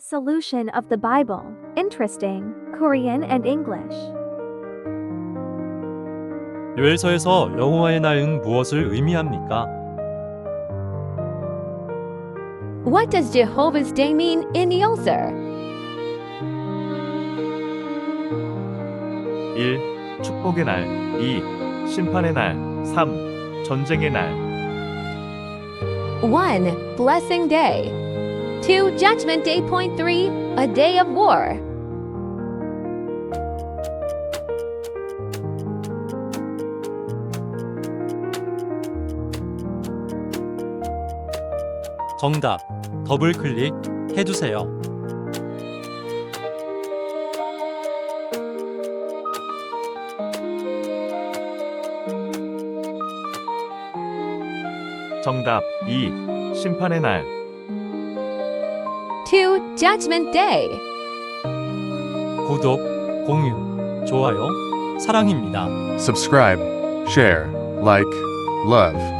Solution of the Bible. Interesting. Korean and English. 요엘서에서 여호와의 날은 무엇을 의미합니까? What does Jehovah's Day mean in Yelzer? 1. 축복의 날 2. 심판의 날 3. 전쟁의 날 1. Blessing Day. 2. Judgment Day. Point 3. A day of war. 정답. 더블 클릭 해주세요. 정답 2. 심판의 날 2. Judgment Day. 구독, 공유, 좋아요, 사랑입니다. subscribe, share, like, love.